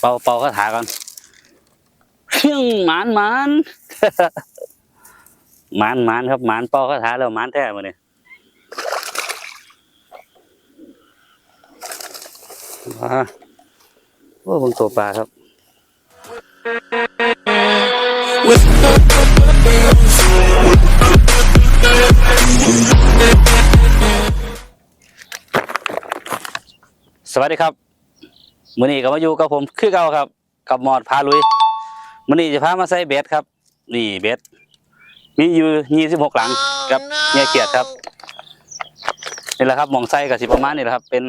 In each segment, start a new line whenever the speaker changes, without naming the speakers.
เป่าเป่าคาถาก่อนเพียงหมานหมานหมานหมานครับหมานเป่าคาถาแล้วหมานแท้มาเนี่ยว้าโอ้เบังตัวปลาครับ สวัสดีครับ มื้อนี้ก็มาอยู่กับผมคือเก่าครับ กับหมอดพาลุยมื้อนี้จะพามาใส่เบ็ดครับ นี่เบ็ดมีอยู่ยี่สิบหกหลังกับเนี่ยเกียรติครับนี่แหละครับมองไส้กับสิประมาณนี่แหละครับ เป็น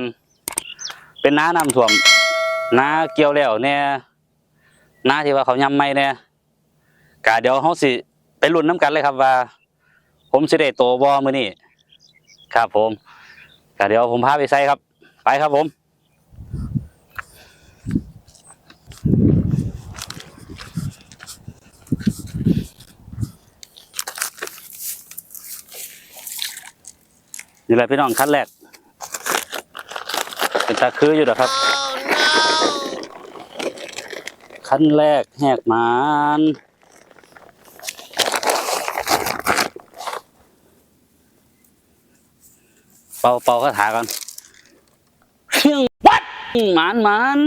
เป็นน้าน้ำท่วมน้าเกี่ยวแล้วเนี่ยน้าที่ว่าเขายำไม่เนี่ยกะเดี๋ยวเขาสิไปลุ้นน้ำกันเลยครับว่า ผมสิได้โตบ่มื้อนี้ครับผมกะเดี๋ยวผมพาไปใส่ครับ ไปครับผม แหละพี่น้องขั้นแรกเป็นตาคืออยู่นะครับขั้นแรกแหกหมานเป่าเป่าคาถาก่อนเพียงวัดหมานหมาน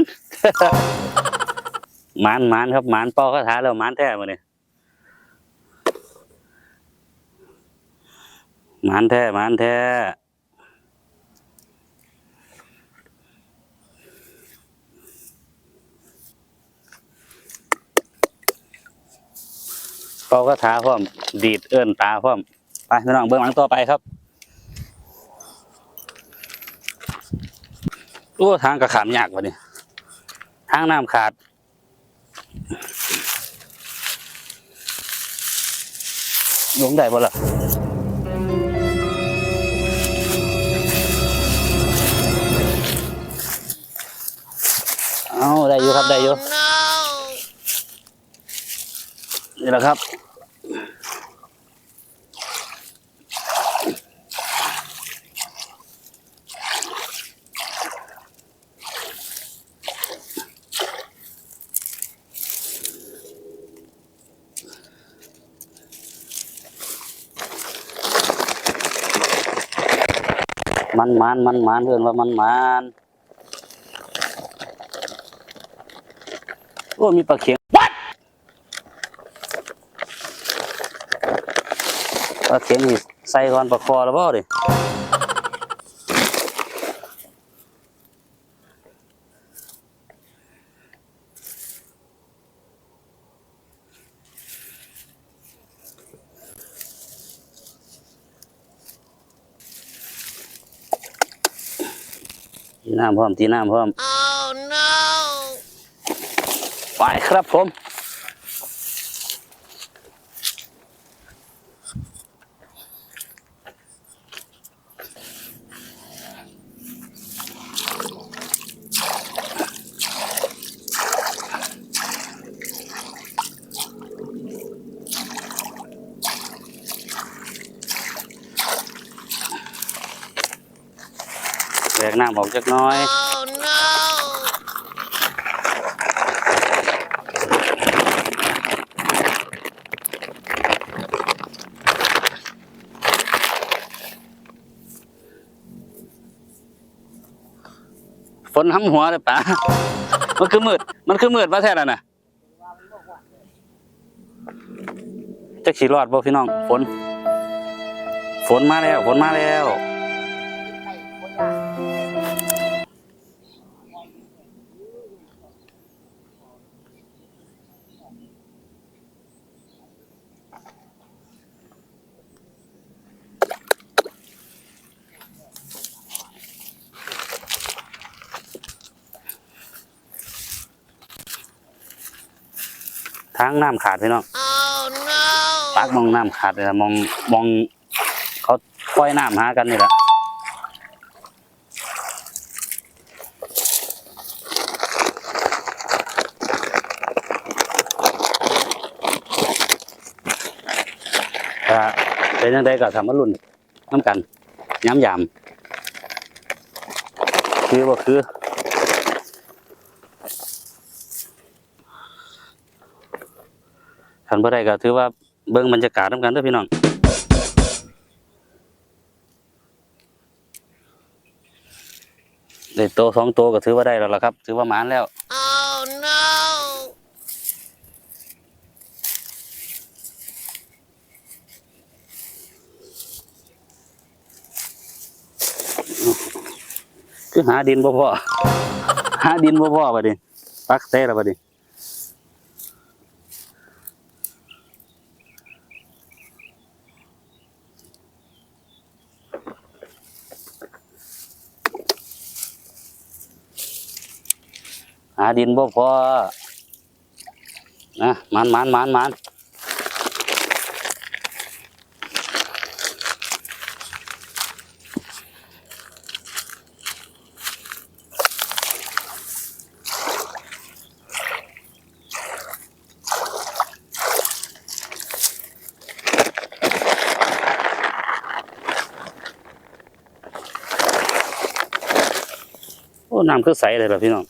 หมานหมานครับหมานเป่าคาถาแล้วหมานแท้มาเนี่ยหมานแท้หมานแท้ เป่าคาถาพร้อม ดีดเอื้อนตาพร้อม ไปพี่น้องเบื้องหลังต่อไปครับโอ้ทางกระขามยากวะนี่ทางน้ำขาดลงได้บ่ล่ะเอาได้อยู่ครับ ได้อยู่ นี่แหละครับ มันมันมันมันเพื่อนว่ามันมันโอ้มีปลาเข็ง วัดปลาเข็งนี่ใส่ก่อนปลาคอแล้วบ่ดิทีน้ำพร้อมทีน้ำพร้อม
Oh no!
ไปครับผม กน้ำออกจักหน้อย
Oh no!
ฝนห้ำหัวเลยป่ามันคือมืด มันคือมืดมาแท้แล้วนะจะขี่รอดบ่พี่น้อง ฝน ฝนมาแล้ว ฝนมาแล้ว ทางน้ำขาดพี่น้อง
Oh no!
ปากมองน้ำขาดเลยนะมองมองเขาปล่อยน้ำหากันนี่แหละถ้าเป็นยังไงก็ทำมารุ่นน้ำกันย้ำยำคือว่าคือ คันบ่ได้ก็ถือว่าเบิ่งบรรยากาศนํกันเด้อพี่น้องได้โตสองโตวก็ถือว่าได้แล้วล่ะครับ ถือว่าหมานแล้ว
Oh no!
คือหาดินบ่พอหาดินบ่พอบัดนี้ปักเต้แล้วบัดนี้าดินบ่พอนะมันมันมันมันโอ้น้ำคือใสเลยล่ะพี่น้อง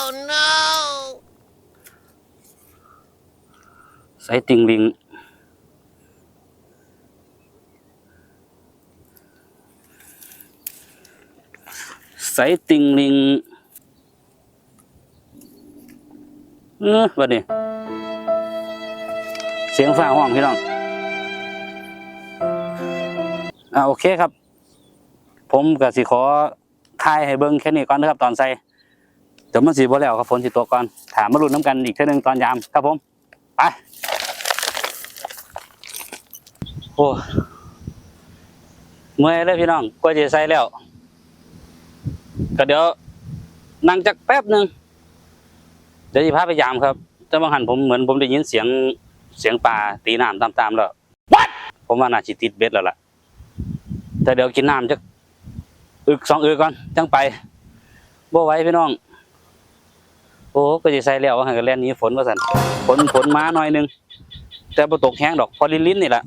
Oh no!
ใสติงลิงใสติงลิงเออบัดนี้เสียงฟ้าห้องพี่น้องอ่าโอเคครับ ผมก็สิขอทายให้เบิ่งแค่นี้ก่อนนะครับ ตอนใส่เดี๋ยวมันสิบ่แล้วครับฝนสิตกก่อนถามมาลุ้นน้ำกันอีกเท่านึงตอนยามครับผมไป โอ้เมื่อยเลยพี่น้องกว่าจะใส่แล้ว ก็เดี๋ยวนั่งจักแป๊บหนึ่งเดี๋ยวจะพาไปยามครับแต่บางหันผมเหมือนผมได้ยินเสียงเสียงปลาตีน้ำตามๆแล้ว What? ผมว่าน่าจิติดเบ็ดแล้วล่ะ แต่เดี๋ยวกินน้ำจักอึกสองอึกก่อนจังไปบ่ไหวพี่น้อง โอ้ก็จะใส่แล้วหันกันแล่นนี้ฝนว่าสันฝนฝนมาหน่อยหนึงแต่บ่ตกแห้งดอกพอลิ้นลิ้นๆนี่แหละ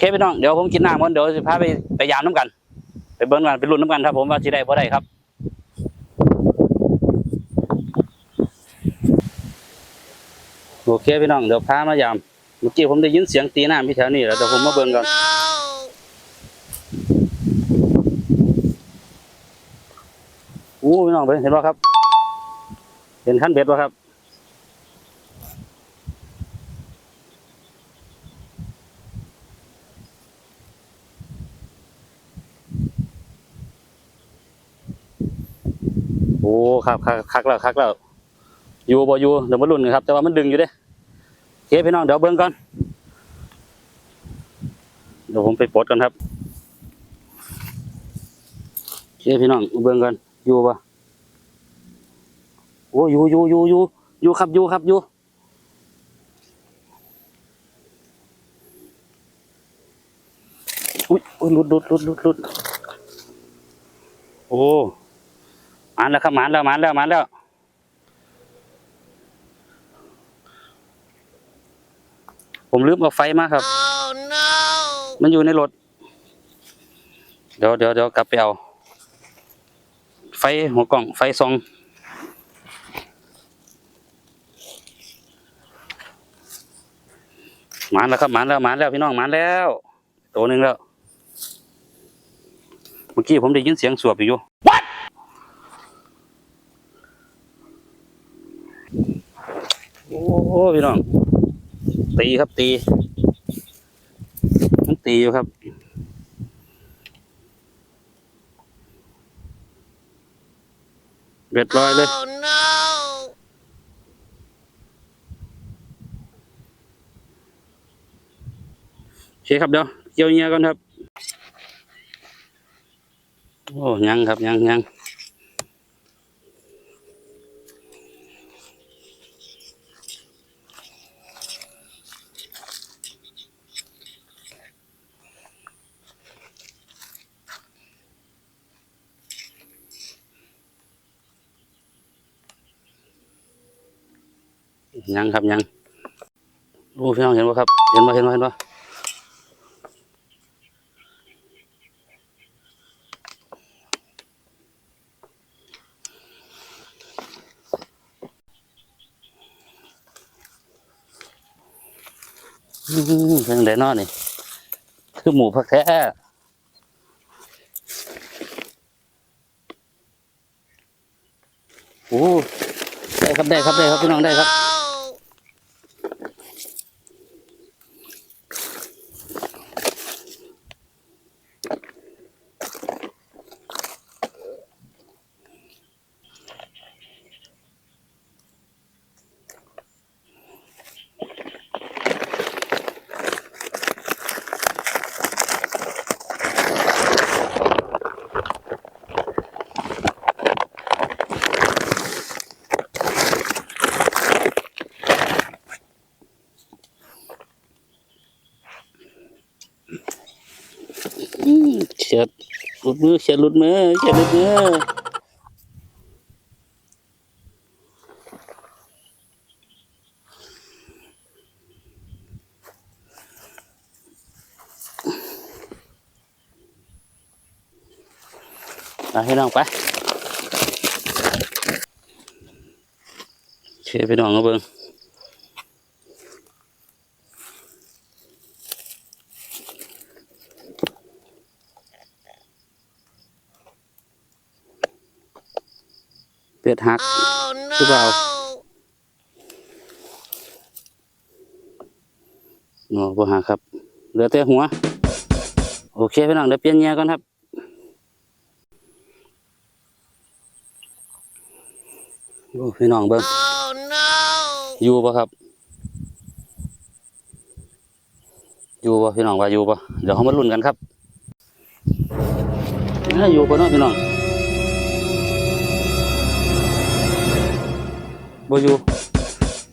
เคพี่น้องเดี๋ยวผมกินน้ำก่อนเดี๋ยวจะพาไปไปยามน้ำกัน ไปเบิ้งกันไปลุ้นน้ำกันครับผมว่าสิได้บ่ได้ครับโอเคพี่น้องเดี๋ยวพามายามเมื่อกี้ผมได้ยินเสียงตีน้ำที่แถวนี้แล้วเดี๋ยวผมมาเบิ้งกันอู้พี่น้องเบิ่งเห็นป่ะครับ เห็นขั้นเบ็ดป่ะครับ ครับคักคักแล้วคักแล้วอยู่บ่อยู่เดี๋ยวมาลุ้นกันครับ แต่ว่ามันดึงอยู่เด้โอเคพี่น้องเดี๋ยวเบิ่งก่อนเดี๋ยวผมไปปลดกันครับโอเคพี่น้องเบิ่งกันอยู่ป่ะโอ้อยู่อยู่อยู่อยู่อยู่ครับอยู่ครับอยู่อุ้ยอุ้ยหลุดหลุดหลุดหลุดหลุดโอ้ มานแล้วครับหมานแล้วหมานแล้วหมานแล้วผมลืมเอาไฟมาครับ
Oh no!
มันอยู่ในรถ เดี๋ยวเดี๋ยวเดี๋ยวกลับไปเอา ไฟหัวกล่อง ไฟซองหมานแล้วครับหมานแล้วหมานแล้วพี่น้องหมานแล้ว ตัวหนึ่งแล้ว เมื่อกี้ผมได้ยินเสียงสวบอยู่ What โอ้โห พี่น้อง ตีครับตีมันตีอยู่ครับ เรียบร้อยเลย
Oh no!
โอเคครับเดี๋ยวเกี่ยวเงียก่อนครับ โอ้ยังครับยังยัง ยังครับยังโอ้พี่น้องเห็นป่ะครับ เห็นป่ะเห็นป่ะเห็นป่ะอืมเรื่งไดเนอนี่ คือหมูพักแท้โอ้ได้ครับได้ครับได้ครับพี่น้องได้ครับ อืมเฉียดหลุด มือเฉียดหลุดมือเฉียดหลุดมือเอาให้น้องไปเชื่อไปน้องเอาเบิ่ง เป็ดหัก
Oh no!
หรือเปล่าโอ้บ่หาครับ เหลือแต่หัว โอเคพี่น้องเดี๋ยวเปลี่ยนเหยื่อก่อนครับโอ้พี่น้องเบิ่ง
Oh no!
อยู่ปะครับ อยู่ปะพี่น้องว่าอยู่ปะเดี๋ยวเขามาลุ้นกันครับเอ้ยอยู่ปะเนาะพี่น้อง บ่อยู่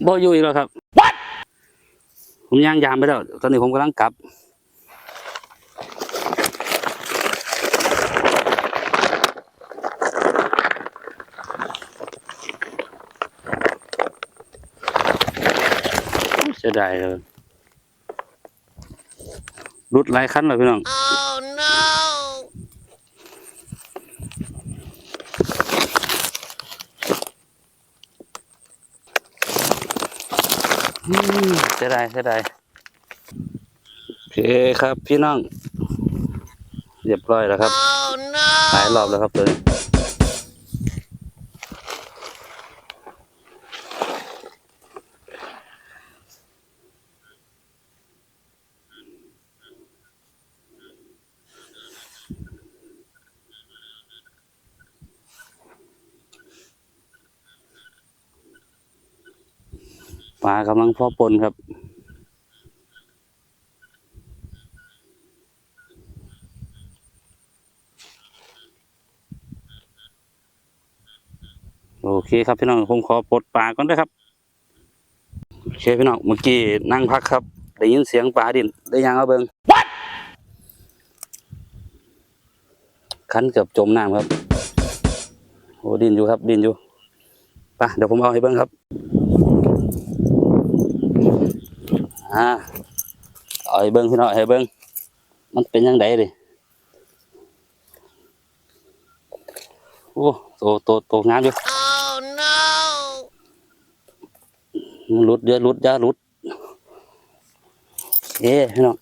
บ่อยู่อีกแล้วครับ What ผมย่างยามไปแล้ว ตอนนี้ผมกำลังกลับ เสียดายเลยรุดหลายคันเลยพี่น้อง
Oh no!
อืมเสี ยดายเสียดายโอเคครับพี่น้อง เรียบร้อยแล้วครับ
Oh no!
หลายรอบแล้วครับตัวนี้ ปลากำลังพอปนครับ โอเคครับพี่น้องผมขอปลดปลาก่อนนะครับโอเคพี่น้องเมื่อกี้นั่งพักครับ ได้ยินเสียงปลาดินได้ยังเอาเบิง What คันเกือบจมน้ำครับโอ้ดินอยู่ครับดินอยู่ไปเดี๋ยวผมเอาให้เบิ้งครับ อ่าเอาให้เบิ้งพี่น้องให้เบิ้งมันเป็นยังไงดิโอ้โตโตโตงามอยู่
Oh no!
มันหลุดเดี๋ยวหลุดอย่าหลุดเอ๊พี่น้อง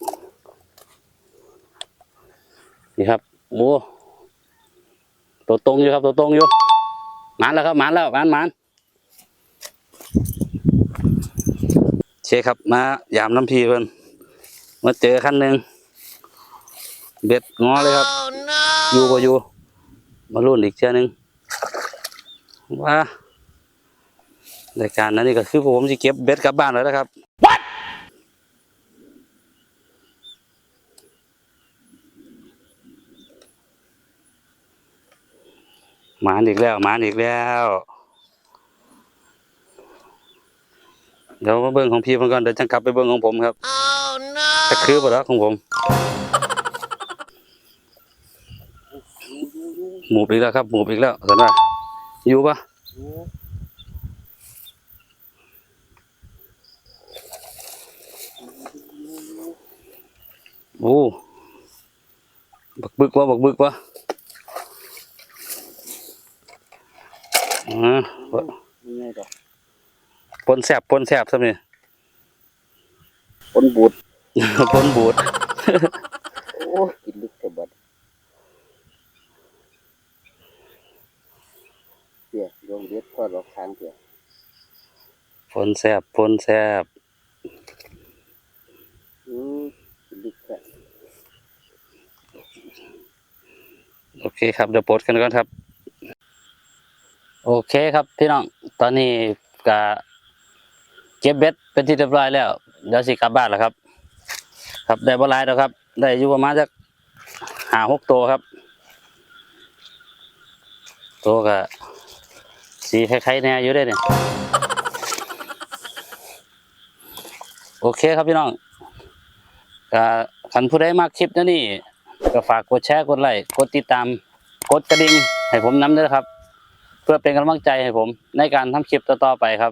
นี่ครับโอ้ตัวตรงอยู่ครับตัวตรงอยู่หมานแล้วครับหมานแล้วหมานหมาน เชครับมายามน้ำพีเพิ่นมาเจอคันหนึ่งเบ็ดงอเลยครับ
Oh
อยู่
no!
บ่อยู่ มารุ่นอีกเชือหนึงว่ารายการนั้นนี่ก็คือผมจะเก็บเบ็ดกลับบ้านแล้วนะครับ What หมานอีกแล้วหมานอีกแล้ว เดี๋ยวมาเบิ้งของพี่มันก่อนเดี๋ยวจะกลับไปเบิ้งของผมครับ
Oh
จะ
no!
คือบ่แล้วของผม หมูบอีกแล้วครับ หมูบอีกแล้วสนว่าอยู่ปะโอ้บักบึกวะบักบึกวะอ่า ปนแสบปนแสบซะนี่
คนบูด
ฝนบูด
โอ้กินลึกกระบัดเสียลงเด็ดทอดออกทางเสีย
ฝนแซบฝนแซบ
อืมกินลึกแค่
โอเคครับเดี๋ยวปลดกันก่อนครับ โอเคครับพี่น้อง ตอนนี้ก็ เก็บเบ็ดเป็นที่เรียบร้อยแล้วเดี๋ยวสิกลับบ้านแล้วครับ ครับได้บ่หลายแล้วครับ ได้อยู่ประมาณสักห้าหกตัวครับ ตัวก็สีคล้ายๆแน่อยู่ได้เนี่ยโอเคครับพี่น้องก็คันผู้ใดมากคลิปนะนี่ก็ฝากกดแชร์กดไลค์กดติดตามกดกระดิ่งให้ผมน้ำด้วยครับ เพื่อเป็นกำลังใจให้ผมในการทำคลิปต่อๆไปครับ